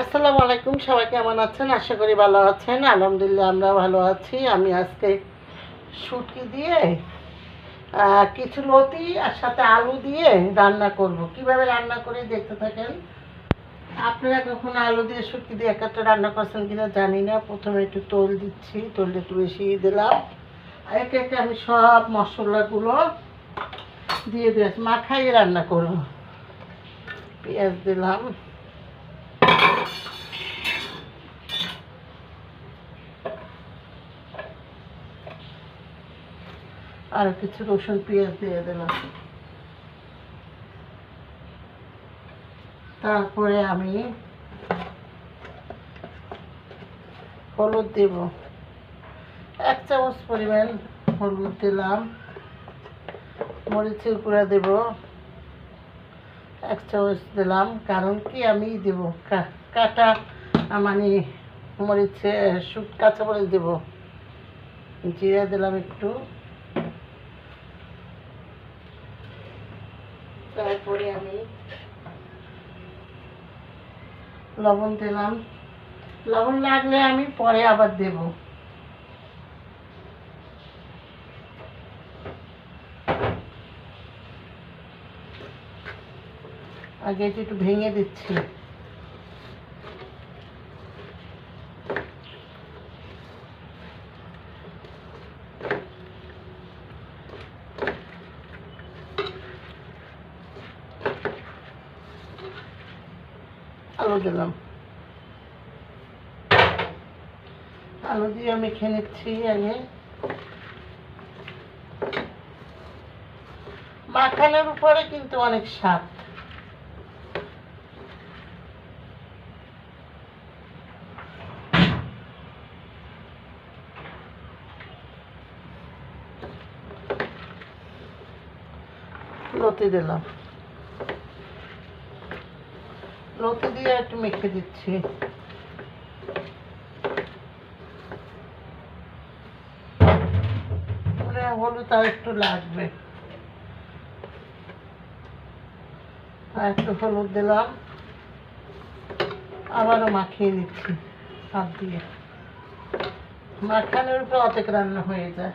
আসসালামু আলাইকুম, সবাই কেমন আছেন? আশা করি ভালো আছেন। আলহামদুলিল্লাহ আমরা ভালো আছি। আমি আজকে শুটকি দিয়ে কিছু লতি আর সাথে আলু দিয়ে রান্না করব। কীভাবে রান্না করে দেখতে থাকেন? আপনারা কখনো আলু দিয়ে শুটকি দিয়ে একটা রান্না করছেন কিনা জানি না। প্রথমে একটু তোল দিচ্ছি, তোলটা একটু বেশি দিলাম। একে একে আমি সব মশলাগুলো দিয়ে দিয়েছি মাখাইয়ে রান্না করব। পেঁয়াজ দিলাম। আর কিছু রসুন পেঁয়াজ দিয়ে দিলাম। তারপরে আমি হলুদ দেব। এক চামচ পরিমাণ হলুদ দিলাম। মরিচের গুঁড়া দেব। এক চামচ দিলাম, কারণ কি আমি দেব? কাটা মানে মরিচে কাঁচা মরিচ দেব। জিরা দিলাম একটু। তারপরে আমি। লবণ দিলাম। লবণ লাগলে আমি পরে আবার দেব। আগে একটু ভেঙে দিচ্ছি। আলু দিলাম। আলু দিয়ে আমি খেয়ে নিচ্ছি আগে মাখানোর উপরে কিন্তু অনেক স্বাদ। দিলাম। লতি দিয়ে একটু মেখে দিচ্ছি। মানে হলুদ আর একটু লাগবে। আর একটু হলুদ দিলাম। আবারও মাখিয়ে নিচ্ছি হাত দিয়ে। মাখানোর উপরে অর্ধেক রান্না হয়ে যায়।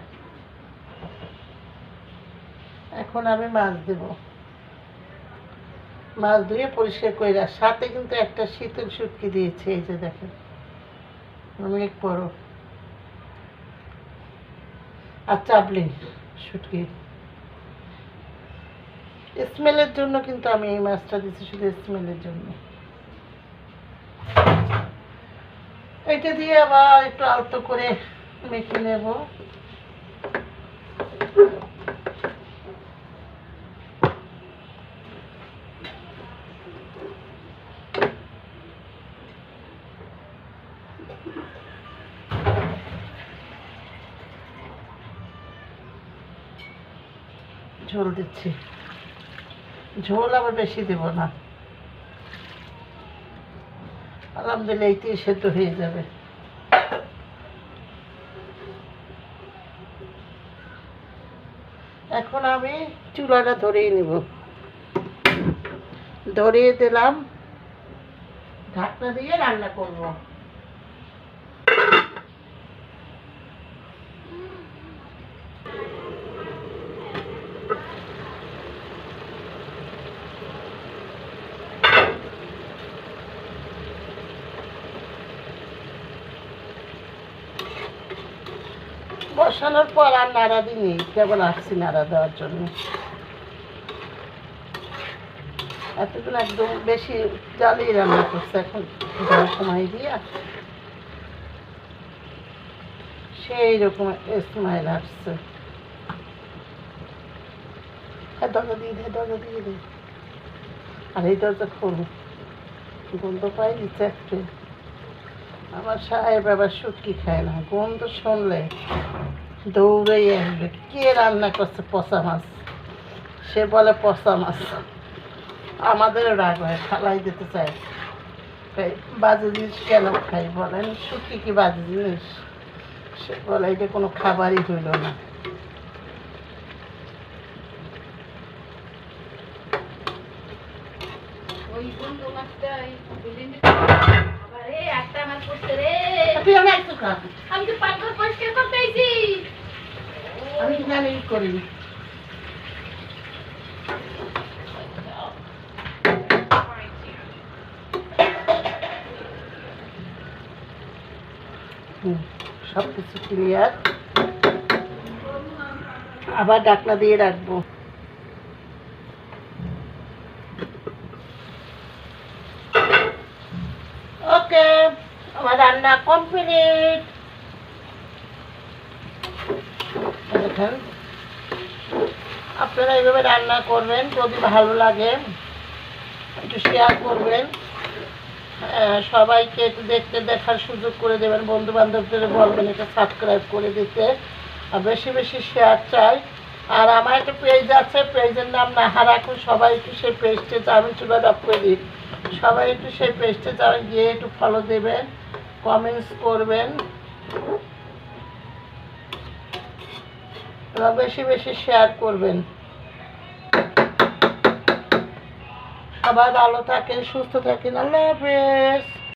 এখন আমি মাছ দেবো। মাছ ধুয়ে পরিষ্কার করে সাথে কিন্তু একটা শীতল শুটকি দিয়েছে, এই যে দেখেন। অনেক বড়। আর চাপলি শুটকি। স্মেলের জন্য কিন্তু আমি এই মাছটা দিচ্ছি শুধু স্মেলের জন্য। এটা দিয়ে আবার একটু আলতো করে মেখে নেব। ঝোল দিচ্ছি। ঝোল আবার বেশি দেব না। আলহামদুলিল্লাহ এইতেই সেদ্ধ হয়ে যাবে। এখন আমি চুলাটা ধরিয়ে নিব। ধরিয়ে দিলাম। ঢাকনা দিয়ে রান্না করব। বসানোর পর আর নাড়া দিইনি, কেবল আসছি নাড়া দেওয়ার জন্য। এতদিন একদম বেশি জালিয়ে রান্না করছে, এখন জল কমাই দিয়া সেই রকম স্মাইল আসছে। হ্যাঁ দিয়ে দিয়ে দে। আর এই দরজা খোল। পাই আমার সাহেব আবার শুটকি খায় না, গন্ধ শুনলে দৌড়ে আসবে কে রান্না করছে পচা মাছ? সে বলে পচা মাছ। আমাদেরও রাগ হয় খালাই দিতে চায়। বাজে জিনিস কেন খাই বলেন? শুটকি কি বাজে জিনিস? সে বলে এটা কোনো খাবারই হইল না। ওই বন্ধু মাছটা এই বিল্ডিং কাম করতে রে তুই আমার একটু কাজ আমি তো পাকঘর পরিষ্কার করতে করি সব কিছু ক্লিয়ার আবার ডাকনা দিয়ে রাখব। ওকে আমার রান্না কমপ্লিট দেখেন আপনারা এইভাবে রান্না করবেন, যদি ভালো লাগে, একটু শেয়ার করবেন। সবাইকে একটু দেখতে দেখার সুযোগ করে দেবেন বন্ধু বান্ধবদের বলবেন এটা সাবস্ক্রাইব করে দিতে। আর বেশি বেশি শেয়ার চাই। আর আমার একটা পেজ আছে পেজের নাম নাহা রাখুন সবাই একটু সেই পেজটা যাবেন চুলা ডপ করে সবাই একটু সেই পেজটা যাবেন গিয়ে একটু ফলো দেবেন কমেন্টস করবেন। এবং বেশি বেশি শেয়ার করবেন। সবার ভালো থাকেন সুস্থ থাকেন আল্লাহ হাফেজ।